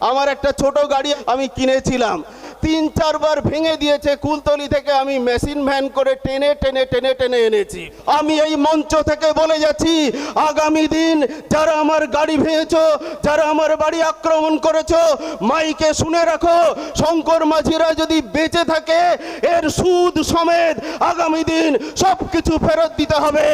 আমার একটা ছোট গাড়ি আমি কিনেছিলাম। তিন চারবার ভেঙে দিয়েছে কুলতলি থেকে। আমি মেশিন ভ্যান করে টেনে টেনে টেনে টেনে এনেছি। আমি এই মঞ্চ থেকে বলে যাচ্ছি, আগামী দিন যারা আমার গাড়ি ভেঙেছো, যারা আমার বাড়ি আক্রমণ করেছ, মাইকে শুনে রাখো, শঙ্কর মাঝিরা যদি বেঁচে থাকে, এর সুদ সমেত আগামী দিন সব কিছু ফেরত দিতে হবে।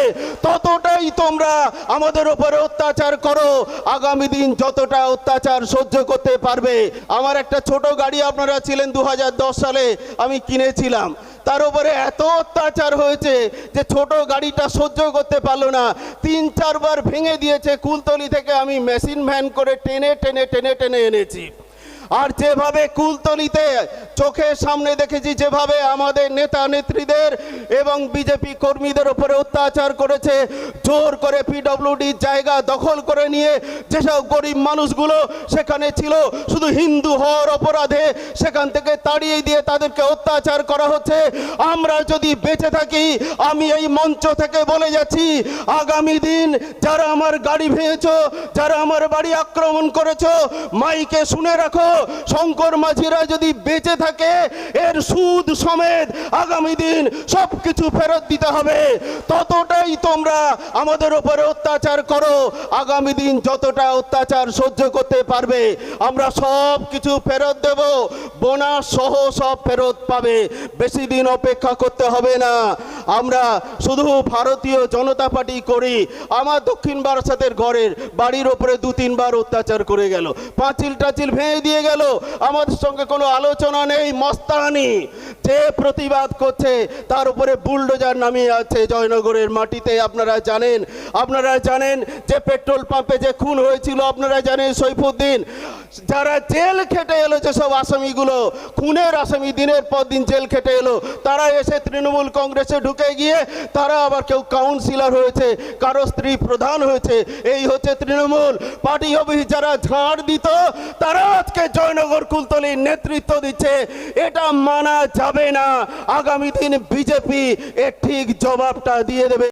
ততটাই তোমরা আমাদের উপরে অত্যাচার করো। আগামী দিন যতটা অত্যাচার সহ্য করতে পারবে। আমার একটা ছোট গাড়ি আপনারা ছিলেন দু সালে আমি কিনেছিলাম। তার উপরে এত অত্যাচার হয়েছে যে ছোট গাড়িটা সহ্য করতে পারল না। তিন চারবার ভেঙে দিয়েছে কুলতলি থেকে আমি মেশিন ভ্যান করে টেনে টেনে টেনে টেনে এনেছি। আর যেভাবে কুলতলিতে চোখের সামনে দেখেছি, যেভাবে আমাদের নেতা নেত্রীদের এবং বিজেপি কর্মীদের উপরে অত্যাচার করেছে, জোর করে পিডব্লিউডির জায়গা দখল করে নিয়ে যেসব গরিব মানুষগুলো সেখানে ছিল, শুধু হিন্দু হওয়ার অপরাধে সেখান থেকে তাড়িয়ে দিয়ে তাদেরকে অত্যাচার করা হচ্ছে। আমরা যদি বেঁচে থাকি, আমি এই মঞ্চ থেকে বলে যাচ্ছি, আগামী দিন যারা আমার গাড়ি ভেঙেছো, যারা আমার বাড়ি আক্রমণ করেছ, মাইকে শুনে রাখো শঙ্কর মাঝিরা যদি বেঁচে থাকে, এর সুদ সমেত আগামী দিন সব কিছু ফেরত দিতে হবে। ততটাই তোমরা আমাদের উপরে অত্যাচার করো। আগামী দিন যতটা অত্যাচার সহ্য করতে পারবে, আমরা সব কিছু ফেরত দেব। বোনাস সহ সব ফেরত পাবে। বেশি দিন অপেক্ষা করতে হবে না। আমরা শুধু ভারতীয় জনতা পার্টি করি। আমার দক্ষিণ বারাসাতের ঘরের বাড়ির ওপরে দু তিনবার অত্যাচার করে গেল। পাঁচিল টাচিল ভেঙে দিয়ে গেল। আমাদের সঙ্গে কোনো আলোচনা নেই, মস্তানি। যে প্রতিবাদ করছে, তার উপরে বুলডোজার নামিয়ে আছে জয়নগরের মাটিতে। আপনারা জানেন আপনারা জানেন যে পেট্রোল পাম্পে যে খুন হয়েছিল, আপনারা জানেন সৈফুদ্দিন। যারা জেল খেটে এলো যেসব আসামিগুলো, খুনের আসামি দিনের পর দিন জেল খেটে এলো, তারা এসে তৃণমূল কংগ্রেসে ঢুকে গিয়ে তারা আবার কেউ কাউন্সিলর হয়েছে, কারও স্ত্রী প্রধান হয়েছে। এই হচ্ছে তৃণমূল। পার্টি অফিস যারা ঝাড় দিত, তারা আজকে জয়নগর কুলতলির নেতৃত্ব দিচ্ছে। এটা মানা যাবে না। আগামী দিন বিজেপি এর ঠিক জবাবটা দিয়ে দেবে।